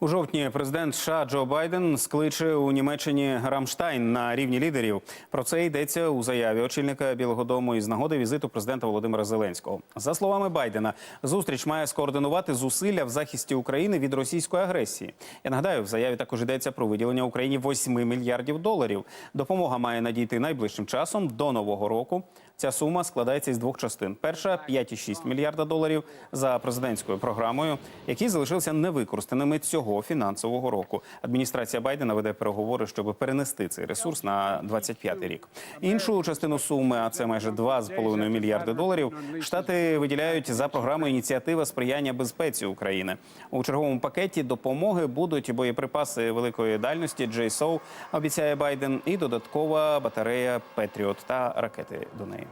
У жовтні президент США Джо Байден скличе у Німеччині Рамштайн на рівні лідерів. Про це йдеться у заяві очільника Білого Дому із нагоди візиту президента Володимира Зеленського. За словами Байдена, зустріч має скоординувати зусилля в захисті України від російської агресії. Я нагадаю, в заяві також йдеться про виділення Україні 8 мільярдів доларів. Допомога має надійти найближчим часом до нового року. Ця сума складається із двох частин: перша 5,6 мільярда доларів за президентською програмою, які залишилися невикористаними цього фінансового року. Адміністрація Байдена веде переговори, щоб перенести цей ресурс на 25-й рік. Іншу частину суми, а це майже 2,5 мільярди доларів. Штати виділяють за програмою ініціатива сприяння безпеці України. У черговому пакеті допомоги будуть боєприпаси великої дальності JSOW, обіцяє Байден, і додаткова батарея Петріот та ракети до неї.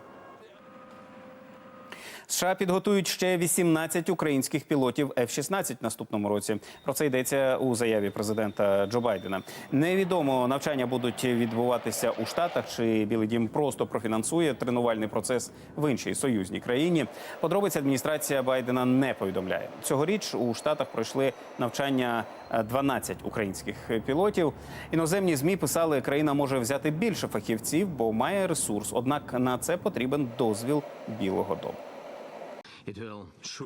США підготують ще 18 українських пілотів F-16 наступному році. Про це йдеться у заяві президента Джо Байдена. Невідомо навчання будуть відбуватися у Штатах, чи Білий Дім просто профінансує тренувальний процес в іншій союзній країні. Подробиці адміністрація Байдена не повідомляє. Цьогоріч у Штатах пройшли навчання е, 12 українських пілотів. Іноземні змі писали, країна може взяти більше фахівців, бо має ресурс. Однак на це потрібен дозвіл Білого Дому.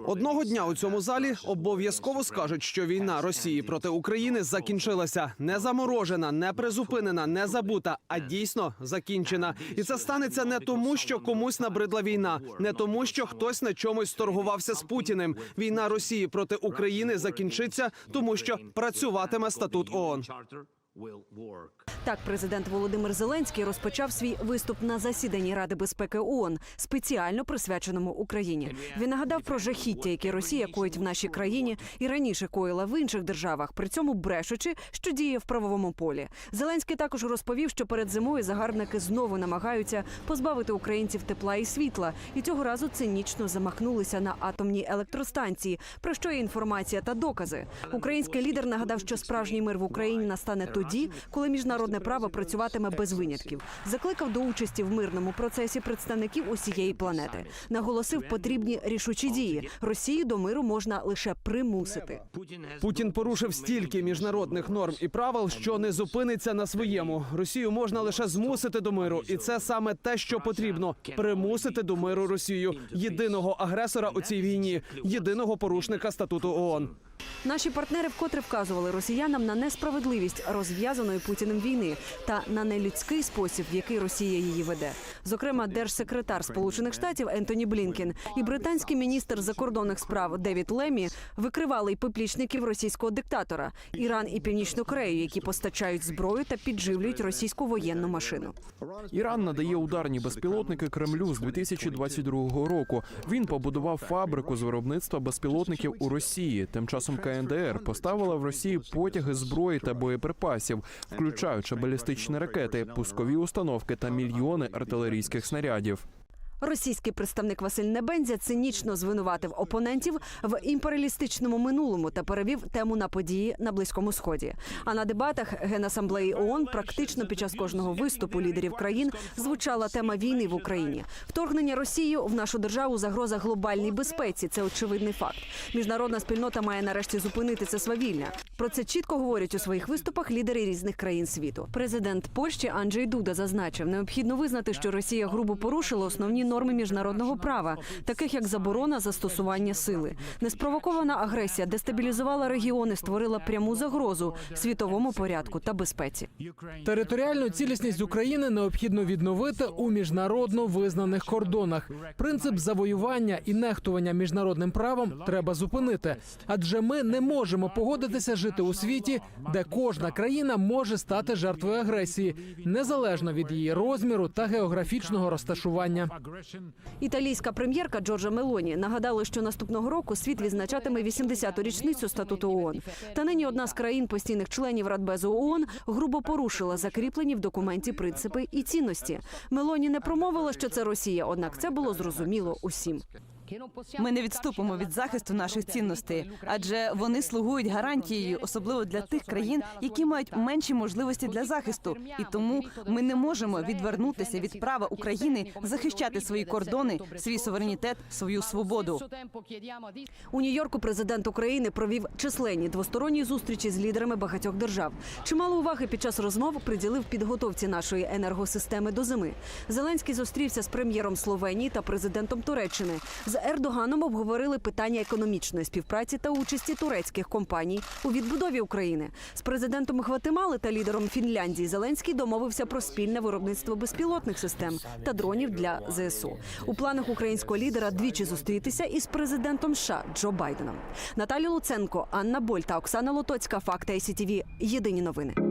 Одного дня у цьому залі обов'язково скажуть, що війна Росії проти України закінчилася не заморожена, не призупинена, не забута, а дійсно закінчена. І це станеться не тому, що комусь набридла війна, не тому, що хтось на чомусь торгувався з Путіним. Війна Росії проти України закінчиться, тому що працюватиме статут ООН. Так, президент Володимир Зеленський розпочав свій виступ на засіданні Ради безпеки ООН, спеціально присвяченому Україні. Він нагадав про жахіття, які Росія коїть в нашій країні і раніше коїла в інших державах, при цьому брешучи, що діє в правовому полі. Зеленський також розповів, що перед зимою загарбники знову намагаються позбавити українців тепла і світла, і цього разу цинічно замахнулися на атомні електростанції. Про що є інформація та докази? Український лідер нагадав, що справжній мир в Україні настане тоді, коли міжнародне право працюватиме без винятків. Закликав до участі в мирному процесі представників усієї планети. Наголосив потрібні рішучі дії. Росію до миру можна лише примусити. Путін порушив стільки міжнародних норм і правил, що не зупиниться на своєму. Росію можна лише змусити до миру, і це саме те, що потрібно примусити до миру Росію, єдиного агресора у цій війні, єдиного порушника статуту ООН. Наші партнери вкотре вказували росіянам на несправедливість розв'язаної путіним війни та на нелюдський спосіб, в який Росія її веде. Зокрема, держсекретар Сполучених Штатів Ентоні Блінкен і британський міністр закордонних справ Девід Лемі викривали й поплічників російського диктатора Іран і Північну Корею, які постачають зброю та підживлюють російську воєнну машину. Іран надає ударні безпілотники Кремлю з 2022 року. Він побудував фабрику з виробництва безпілотників у Росії. Тим часом КНДР поставила в Росії потяги зброї та боєприпасів, включаючи балістичні ракети, пускові установки та мільйони артилерійських снарядів. Російський представник Василь Небензя цинічно звинуватив опонентів в імперіалістичному минулому та перевів тему на події на близькому сході. А на дебатах Генасамблеї ООН практично під час кожного виступу лідерів країн звучала тема війни в Україні. Вторгнення Росії в нашу державу загроза глобальній безпеці. Це очевидний факт. Міжнародна спільнота має нарешті зупинити це свавілля. Про це чітко говорять у своїх виступах лідери різних країн світу. Президент Польщі Анджей Дуда зазначив, необхідно визнати, що Росія грубо порушила основні норми міжнародного права, таких як заборона застосування сили. Неспровокована агресія дестабілізувала регіони, створила пряму загрозу світовому порядку та безпеці. Територіальну цілісність України необхідно відновити у міжнародно визнаних кордонах. Принцип завоювання і нехтування міжнародним правом треба зупинити, адже ми не можемо погодитися жити у світі, де кожна країна може стати жертвою агресії, незалежно від її розміру та географічного розташування. Італійська прем'єрка Джорджа Мелоні нагадала, що наступного року світ відзначатиме 80-ту річницю статуту ООН. Та нині одна з країн постійних членів Радбезу ООН грубо порушила закріплені в документі принципи і цінності. Мелоні не промовила, що це Росія, однак це було зрозуміло усім. Ми не відступимо від захисту наших цінностей, адже вони слугують гарантією, особливо для тих країн, які мають менші можливості для захисту. І тому ми не можемо відвернутися від права України захищати свої кордони, свій суверенітет, свою свободу. У Нью-Йорку президент України провів численні двосторонні зустрічі з лідерами багатьох держав. Чимало уваги під час розмов приділив підготовці нашої енергосистеми до зими. Зеленський зустрівся з прем'єром Словенії та президентом Туреччини. З Ердоганом обговорили питання економічної співпраці та участі турецьких компаній у відбудові України. З президентом Гватемали та лідером Фінляндії Зеленський домовився про спільне виробництво безпілотних систем та дронів для ЗСУ. У планах українського лідера двічі зустрітися із президентом США Джо Байденом. Наталя Луценко, Анна Боль та Оксана Лотоцька. Факти ICTV. Єдині новини.